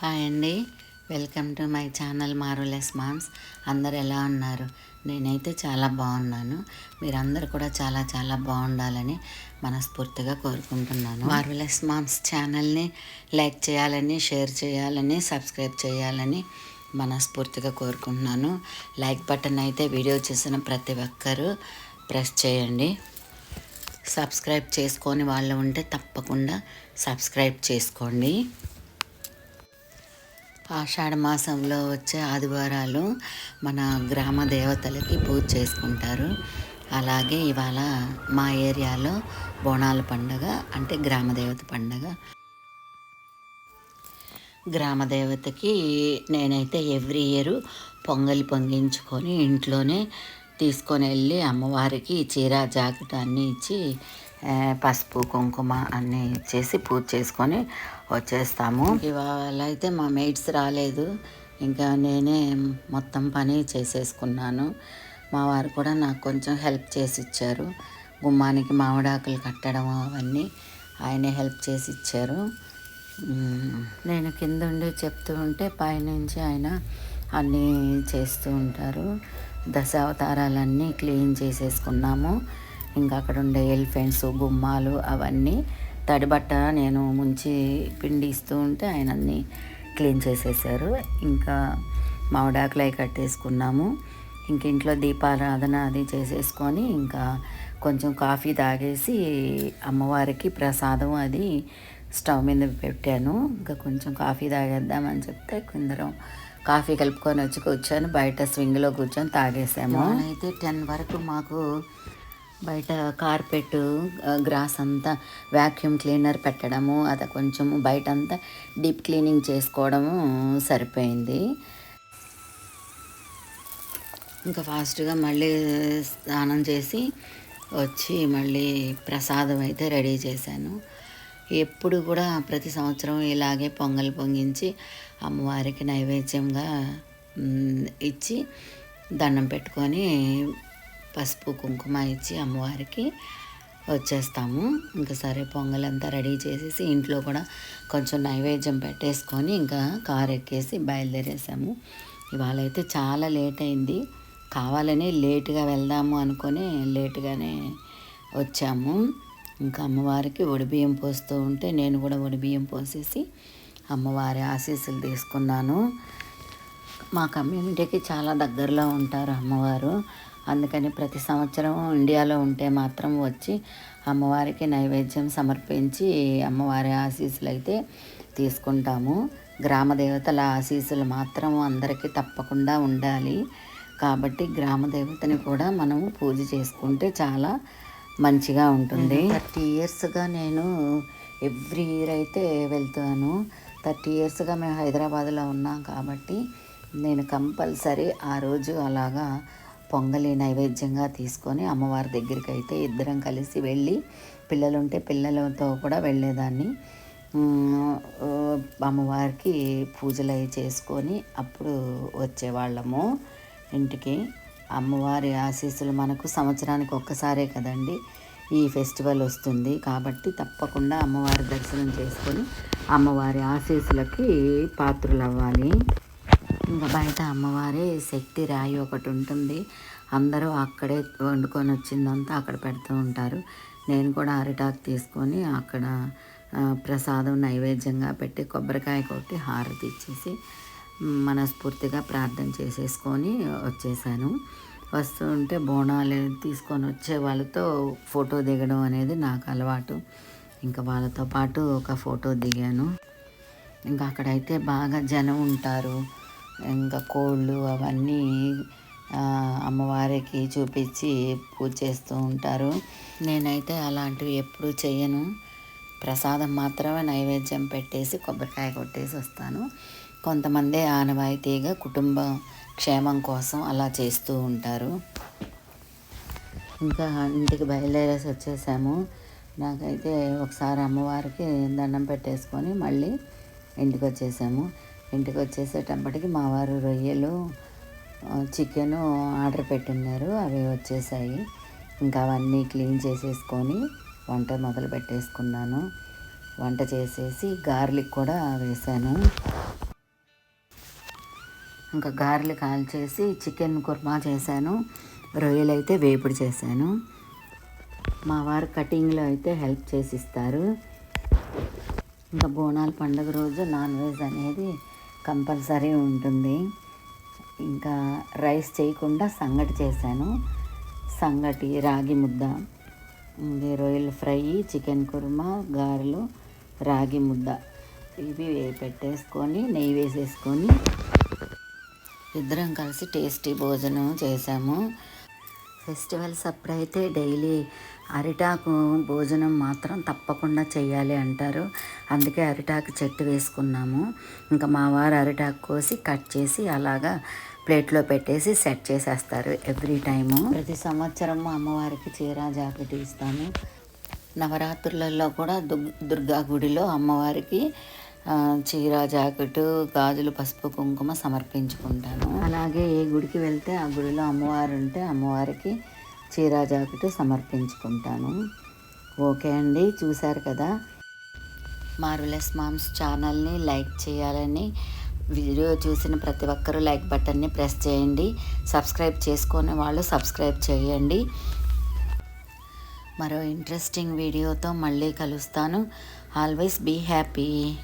Hi అండి. Welcome to my channel marvellous moms. అందరు ఎలా ఉన్నారు? నేనైతే చాలా బాగున్నాను. మీరందరూ కూడా చాలా చాలా బాగుండాలని మనస్ఫూర్తిగా కోరుకుంటున్నాను. మార్వలెస్ మామ్స్ ఛానల్ని లైక్ చేయాలని షేర్ చేయాలని సబ్స్క్రైబ్ చేయాలని మనస్ఫూర్తిగా కోరుకుంటున్నాను. లైక్ బటన్ అయితే వీడియో చూసిన ప్రతి ఒక్కరూ ప్రెస్ చేయండి. సబ్స్క్రైబ్ చేసుకొని వాళ్ళు ఉంటే తప్పకుండా సబ్స్క్రైబ్ చేసుకోండి. ఆషాఢ మాసంలో వచ్చే ఆదివారాలు మన గ్రామ దేవతలకి పూజ చేసుకుంటారు. అలాగే ఇవాళ మా ఏరియాలో బోనాల పండగ అంటే గ్రామదేవత పండగ. గ్రామ దేవతకి నేనైతే ఎవ్రీ ఇయర్ పొంగలి పొంగించుకొని ఇంట్లోనే తీసుకొని వెళ్ళి అమ్మవారికి చీర జాకెట్ అన్నీ ఇచ్చి పసుపు కుంకుమ అన్నీ ఇచ్చేసి పూజ చేసుకొని వచ్చేస్తాము. ఇవాళ అయితే మా మెయిట్స్ రాలేదు. ఇంకా నేనే మొత్తం పని చేసేసుకున్నాను. మా వారు కూడా నాకు కొంచెం హెల్ప్ చేసి ఇచ్చారు గుమ్మానికి మామిడాకులు కట్టడం అవన్నీ ఆయనే హెల్ప్ చేసి ఇచ్చారు నేను కింద ఉండి చెప్తూ ఉంటే పైనుంచి ఆయన అన్నీ చేస్తూ ఉంటారు. దశావతారాలన్నీ క్లీన్ చేసేసుకున్నాము. ఇంకా అక్కడ ఉండే ఎలిఫెంట్స్ గుమ్మాలు అవన్నీ తడిబట్ట నేను ముంచి పిండి ఇస్తూ ఉంటే ఆయన అన్నీ క్లీన్ చేసేసారు. ఇంకా మామిడాకులు అవి కట్టేసుకున్నాము. ఇంక ఇంట్లో దీపారాధన అది చేసేసుకొని ఇంకా కొంచెం కాఫీ తాగేసి అమ్మవారికి ప్రసాదం అది స్టవ్ మీద పెట్టాను. ఇంకా కొంచెం కాఫీ తాగేద్దామని చెప్తే కొందరం కాఫీ కలుపుకొని వచ్చి కూర్చొని బయట స్వింగ్లో కూర్చొని తాగేసాము. అయితే టెన్ వరకు మాకు బయట కార్పెట్ గ్రాస్ అంతా వ్యాక్యూమ్ క్లీనర్ పెట్టడము అది కొంచెం బయట అంతా డీప్ క్లీనింగ్ చేసుకోవడము సరిపోయింది. ఇంకా ఫాస్ట్గా మళ్ళీ స్నానం చేసి వచ్చి మళ్ళీ ప్రసాదం అయితే రెడీ చేశాను. ఎప్పుడు కూడా ప్రతి సంవత్సరం ఇలాగే పొంగల్ పొంగించి అమ్మవారికి నైవేద్యంగా ఇచ్చి దండం పెట్టుకొని పసుపు కుంకుమ ఇచ్చి అమ్మవారికి వచ్చేస్తాము. ఇంకా సరే పొంగల్ అంతా రెడీ చేసేసి ఇంట్లో కూడా కొంచెం నైవేద్యం పెట్టేసుకొని ఇంకా కారు ఎక్కేసి బయలుదేరేసాము. ఇవాళ అయితే చాలా లేట్ అయింది. కావాలని లేటుగా వెళ్దాము అనుకొని లేటుగానే వచ్చాము. ఇంకా అమ్మవారికి ఒడిబియ్యం పోస్తూ ఉంటే నేను కూడా ఒడిబియ్యం పోసేసి అమ్మవారి ఆశీస్సులు తీసుకున్నాను. మా కమ్యూనిటీకి చాలా దగ్గరలో ఉంటారు అమ్మవారు. అందుకని ప్రతి సంవత్సరం ఇండియాలో ఉంటే మాత్రం వచ్చి అమ్మవారికి నైవేద్యం సమర్పించి అమ్మవారి ఆశీస్సులు అయితే తీసుకుంటాము. గ్రామ దేవతల ఆశీస్సులు మాత్రం అందరికీ తప్పకుండా ఉండాలి. కాబట్టి గ్రామ దేవతని కూడా మనము పూజ చేసుకుంటే చాలా మంచిగా ఉంటుంది. థర్టీ ఇయర్స్గా నేను ఎవ్రీ ఇయర్ అయితే వెళ్తాను. థర్టీ ఇయర్స్గా మేము హైదరాబాద్లో ఉన్నాం కాబట్టి నేను కంపల్సరీ ఆ రోజు అలాగా పొంగలి నైవేద్యంగా తీసుకొని అమ్మవారి దగ్గరికి అయితే ఇద్దరం కలిసి వెళ్ళి పిల్లలుంటే పిల్లలతో కూడా వెళ్ళేదాన్ని. అమ్మవారికి పూజలు అవి చేసుకొని అప్పుడు వచ్చేవాళ్ళము ఇంటికి. అమ్మవారి ఆశీస్సులు మనకు సంవత్సరానికి ఒక్కసారే కదండి. ఈ ఫెస్టివల్ వస్తుంది కాబట్టి తప్పకుండా అమ్మవారి దర్శనం చేసుకొని అమ్మవారి ఆశీస్సులకి పాత్రలు అవ్వాలి ఇంకా బయట అమ్మవారి శక్తి రాయి ఒకటి ఉంటుంది. అందరూ అక్కడే వండుకొని వచ్చిందంతా అక్కడ పెడుతూ ఉంటారు. నేను కూడా అరిటాకు తీసుకొని అక్కడ ప్రసాదం నైవేద్యంగా పెట్టి కొబ్బరికాయ కొట్టి హారతి ఇచ్చేసి మనస్ఫూర్తిగా ప్రార్థన చేసేసుకొని వచ్చేసాను. వస్తూ ఉంటే బోనాలు తీసుకొని వచ్చే వాళ్ళతో ఫోటో దిగడం అనేది నాకు అలవాటు. ఇంకా వాళ్ళతో పాటు ఒక ఫోటో దిగాను. ఇంకా అక్కడైతే బాగా జనం ఉంటారు. ఇంకా కోళ్ళు అవన్నీ అమ్మవారికి చూపించి పూజ చేస్తూ ఉంటారు. నేనైతే అలాంటివి ఎప్పుడూ చేయను ప్రసాదం మాత్రమే నైవేద్యం పెట్టేసి కొబ్బరికాయ కొట్టేసి వస్తాను. కొంతమంది ఆనవాయితీగా కుటుంబ క్షేమం కోసం అలా చేస్తూ ఉంటారు. ఇంకా ఇంటికి బయలుదేరేసి వచ్చేసాము. నాకైతే ఒకసారి అమ్మవారికి దండం పెట్టేసుకొని మళ్ళీ ఇంటికి వచ్చేసాము. ఇంటికి వచ్చేసేటప్పటికి మా వారు రొయ్యలు చికెను ఆర్డర్ పెట్టున్నారు. అవి వచ్చేసాయి. ఇంకా అవన్నీ క్లీన్ చేసేసుకొని వంట మొదలు పెట్టేసుకున్నాను. వంట చేసేసి గార్లిక్ కూడా వేసాను. ఇంకా గారెలు కాల్చేసి చికెన్ కుర్మా చేశాను. రొయ్యలు అయితే వేపుడు చేశాను. మా వారు కటింగ్లో అయితే హెల్ప్ చేసి ఇస్తారు ఇంకా బోనాల పండుగ రోజు నాన్ వెజ్ అనేది కంపల్సరీ ఉంటుంది. ఇంకా రైస్ చేయకుండా సంగటి చేశాను. సంగటి రాగి ముద్ద ఇది రొయ్యల ఫ్రై చికెన్ కుర్మా గారెలు రాగి ముద్ద. ఇవి పెట్టేసుకొని నెయ్యి వేసేసుకొని ఇద్దరం కలిసి టేస్టీ భోజనం చేసాము ఫెస్టివల్స్ అప్పుడైతే డైలీ అరిటాకు భోజనం మాత్రం తప్పకుండా చేయాలి అంటారు. అందుకే అరిటాకు చెట్టు వేసుకున్నాము. ఇంకా మా వారు అరిటాకు కోసి కట్ చేసి అలాగా ప్లేట్లో పెట్టేసి సెట్ చేసేస్తారు ఎవ్రీ టైము. ప్రతి సంవత్సరం అమ్మవారికి చీర జాకెట్ ఇస్తాము. నవరాత్రులలో కూడా దుర్గా గుడిలో అమ్మవారికి చీర జాకెట్ గాజులు పసుపు కుంకుమ సమర్పించుకుంటాను. అలాగే ఏ గుడికి వెళ్తే ఆ గుడిలో అమ్మవారు ఉంటే అమ్మవారికి చీర జాకెట్ సమర్పించుకుంటాను. ఓకే అండి చూశారు కదా? మార్వలెస్ మామ్స్ ఛానల్ని లైక్ చేయాలని వీడియో చూసిన ప్రతి ఒక్కరూ లైక్ బటన్ని ప్రెస్ చేయండి. సబ్స్క్రైబ్ చేసుకునే వాళ్ళు సబ్స్క్రైబ్ చేయండి. మరో ఇంట్రెస్టింగ్ వీడియోతో మళ్ళీ కలుస్తాను. Always be happy